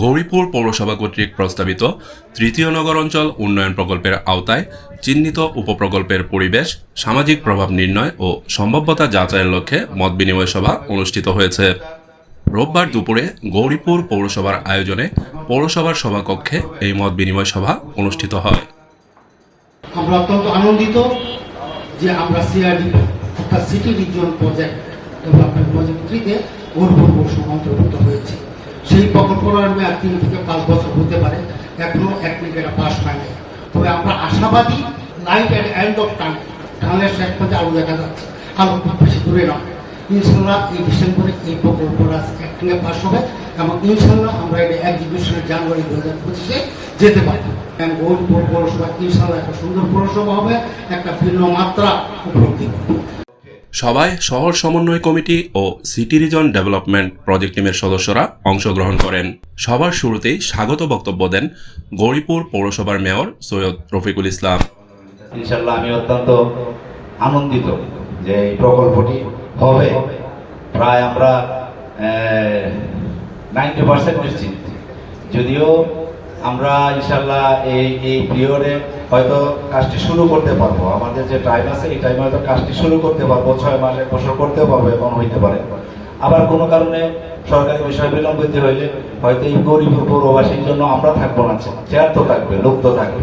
গৌরীপুর পৌরসভা কর্তৃক প্রস্তাবিত তৃতীয় নগর অঞ্চল উন্নয়ন প্রকল্পের আওতায় চিহ্নিত উপপ্রকল্পের পরিবেশ, সামাজিক প্রভাব নির্ণয় ও সম্ভাব্যতা যাচাইয়ের লক্ষ্যে মত বিনিময় সভা অনুষ্ঠিত হয়েছে। রোববার দুপুরে গৌরীপুর পৌরসভার আয়োজনে পৌরসভার সভাকক্ষে এই মত বিনিময় সভা অনুষ্ঠিত হয়। আমরা অত্যন্ত আনন্দিত যে আমরা সিআরডি, অর্থাৎ city region project development project থ্রিতে গৌরবপুর পৌরসভা অন্তর্ভুক্ত হয়েছে। সেই প্রকল্পের মেয়াদ তিন থেকে পাঁচ বছর হতে পারে, এখনও এক মিনিট পাস হয়নি। তবে আমরা আশাবাদী লাইট অ্যান্ড এন্ড অফ টান টানের শেষ পথে আলো দেখা যাচ্ছে। আলো খুব বেশি দূরে নয়। ইনশাল্লাহ এই ডিসেম্বরে এই প্রকল্পটা একটিনে পাস হবে এবং ইনশাল্লাহ আমরা এটা এক্সিবিশনের জানুয়ারি দু হাজার পঁচিশে যেতে পারি। গৌরপুর পৌরসভা ইনশাল্লাহ একটা সুন্দর পৌরসভা হবে, একটা ভিন্ন মাত্রা উপলব্ধি সভায় শহর সমন্বয় কমিটি ও সিটি রিজন ডেভেলপমেন্ট প্রজেক্ট টিমের সদস্যরা অংশগ্রহণ করেন। সবার শুরুতেই স্বাগত বক্তব্য দেন গৌরীপুর পৌরসভার মেয়র সৈয়দ রফিকুল ইসলাম। ইনশাল্লাহ আমি অত্যন্ত আনন্দিত যে এই প্রকল্পটি হবে। প্রায় আমরা নাইনটি পার্সেন্ট নিশ্চিত। যদিও আমরা ইনশাল্লাহ এই এই পিরিয়ডে হয়তো কাজটি শুরু করতে পারব। আমাদের যে টাইম আছে, এই টাইমে হয়তো কাজটি শুরু করতে পারব, ছয় মাস বছর করতে পারব, এমন হইতে পারে। আবার কোনো কারণে সরকারি বিষয় বিলম্বিত হইলে হয়তো এই গরিব পৌরবাসীর জন্য আমরা থাকব না, চেয়ার তো থাকবে, লোক তো থাকবে।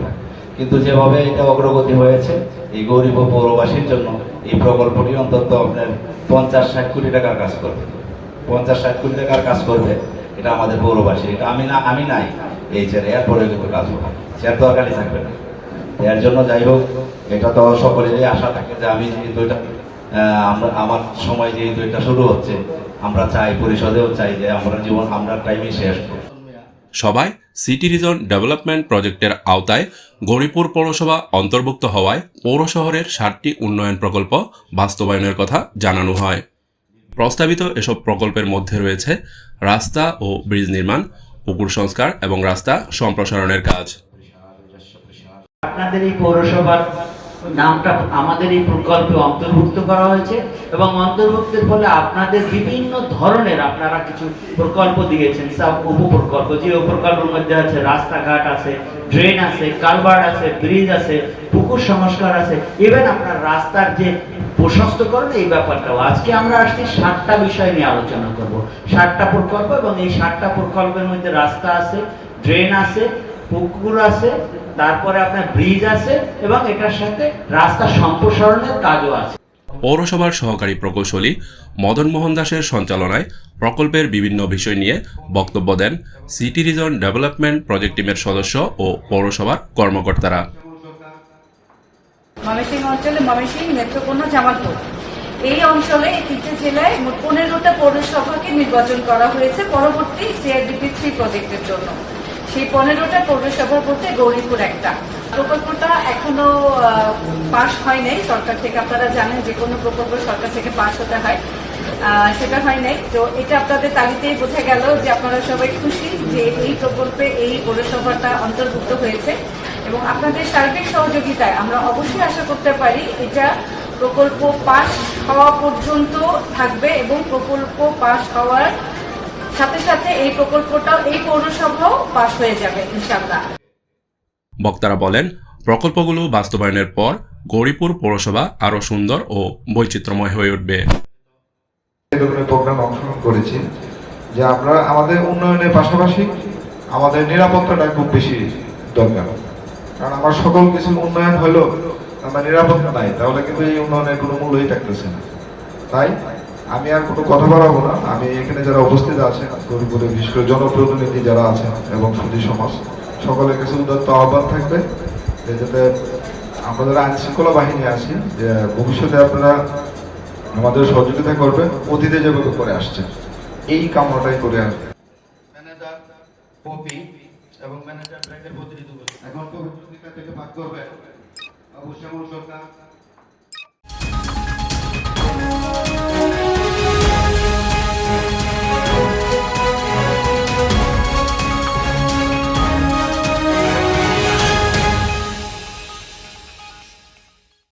কিন্তু যেভাবে এটা অগ্রগতি হয়েছে, এই গরিব পৌরবাসীর জন্য এই প্রকল্পটি অন্তত আপনার পঞ্চাশ ষাট কোটি টাকার কাজ করবে। পঞ্চাশ ষাট কোটি টাকার কাজ করবে, এটা আমাদের পৌরবাসী। এটা আমি না, আমি নাই। এই চেয়ারে এরপরে কিন্তু কাজ হবে। চেয়ার তো খালি থাকবে না। এর জন্য যাই হোক, এটা তো সকলেরই আশা থাকে যে আমি যেহেতু এটা আমরা, আমার সময় যেহেতু এটা শুরু হচ্ছে, আমরা চাই, পরিষদেও চাই যে আমরা জীবন, আমরা টাইমে শেষ সভায় সিটি রিজন ডেভেলপমেন্ট প্রজেক্টের আওতায় গৌরীপুর পৌরসভা অন্তর্ভুক্ত হওয়ায় পৌর শহরের ষাটটি উন্নয়ন প্রকল্প বাস্তবায়নের কথা জানানো হয়। প্রস্তাবিত এসব প্রকল্পের মধ্যে রয়েছে রাস্তা ও ব্রিজ নির্মাণ পুকুর সংস্কার এবং রাস্তা সম্প্রসারণের কাজ। আপনাদের এই পৌরসভার নামটা আমাদের এই প্রকল্পে অন্তর্ভুক্ত করা হয়েছে এবং অন্তর্ভুক্তের ফলে আপনাদের বিভিন্ন ধরনের আপনারা কিছু প্রকল্প দিয়েছেন। সব উপপ্রকল্প যে উপপ্রকল্পের মধ্যে আছে, রাস্তাঘাট আছে, ড্রেন আছে, কালভার্ট আছে, ব্রিজ আছে, পুকুর সংস্কার আছে। ইভেন আপনার রাস্তার যে প্রশস্তকরণ এই ব্যাপারটাও। আজকে আমরা আসছি ষাটটা বিষয় নিয়ে আলোচনা করব। ষাটটা প্রকল্প এবং এই ষাটটা প্রকল্পের মধ্যে রাস্তা আছে, ড্রেন আছে, পুকুর আছে, তারপরে আপনার ব্রিজ আছে এবং এটার সাথে রাস্তা সম্প্রসারণের কাজও আছে। পৌরসভার সহকারী প্রকৌশলী মদন মোহন দাসের সঞ্চালনায় প্রকল্পের বিভিন্ন বিষয় নিয়ে বক্তব্য দেন সিটি রিজন ডেভেলপমেন্ট প্রজেক্ট টিমের সদস্য ও পৌরসভার কর্মকর্তারা। ময়মনসিংহ অঞ্চলে ময়মনসিংহ নেত্রকোনা, জামালপুর। এই অঞ্চলে এই তিনটে জেলায় মোট পনেরোটা পৌরসভাকে নির্বাচন করা হয়েছে পরবর্তী সিআরডিপি থ্রি প্রজেক্টের জন্য। সেই পনেরোটা পৌরসভার মধ্যে গৌরীপুর একটা। প্রকল্পটা এখনও পাশ হয় নাই। সরকার থেকে আপনারা জানেন যে কোনো প্রকল্প সরকার থেকে পাশ হতে হয়। সেটা হয় নাই। তো এটা আপনাদের তালিতেই বোঝা গেল যে আপনারা সবাই খুশি যে এই প্রকল্পে এই পৌরসভাটা অন্তর্ভুক্ত হয়েছে। এবং আপনাদের সার্বিক সহযোগিতায় আমরা অবশ্যই আশা করতে পারি এটা প্রকল্প পাস হওয়া পর্যন্ত থাকবে এবং প্রকল্প পাস হওয়ার সাথে সাথে এই প্রকল্পটাও এই পৌরসভাও পাস হয়ে যাবে ইনশাল্লাহ বক্তারা বলেন প্রকল্পগুলো বাস্তবায়নের পর গৌরীপুর পৌরসভা আরও সুন্দর ও বৈচিত্র্যময় হয়ে উঠবে। প্রোগ্রাম অংশগ্রহণ করেছি যে আমরা আমাদের উন্নয়নের পাশাপাশি আমাদের নিরাপত্তাটা খুব বেশি দরকার। কারণ আমার সকল কিছু উন্নয়ন হলো আমার নিরাপত্তা নাই তাহলে কিন্তু এই উন্নয়নের কোনো মূল্যই থাকতেছে না। তাই আমি আর কোনো কথা বাড়াবো না। আমি এখানে যারা উপস্থিত আছেন গরিবপুরে বিশেষ করে জনপ্রতিনিধি যারা আছেন এবং সুদী সমাজ সকলের কাছে উদাত্ত আহ্বান থাকবে যে যাতে আমরা যারা আইন শৃঙ্খলা বাহিনী আছি যে ভবিষ্যতে আপনারা আমাদের সহযোগিতা করবে অতীতে যেভাবে করে আসছে এই কামনাটাই করে আসবে ম্যানেজার কপি এবং ম্যানেজার ব্র্যাকের প্রতিনিধি এখন থেকে ভাগ করবে অবশ্যই সরকার।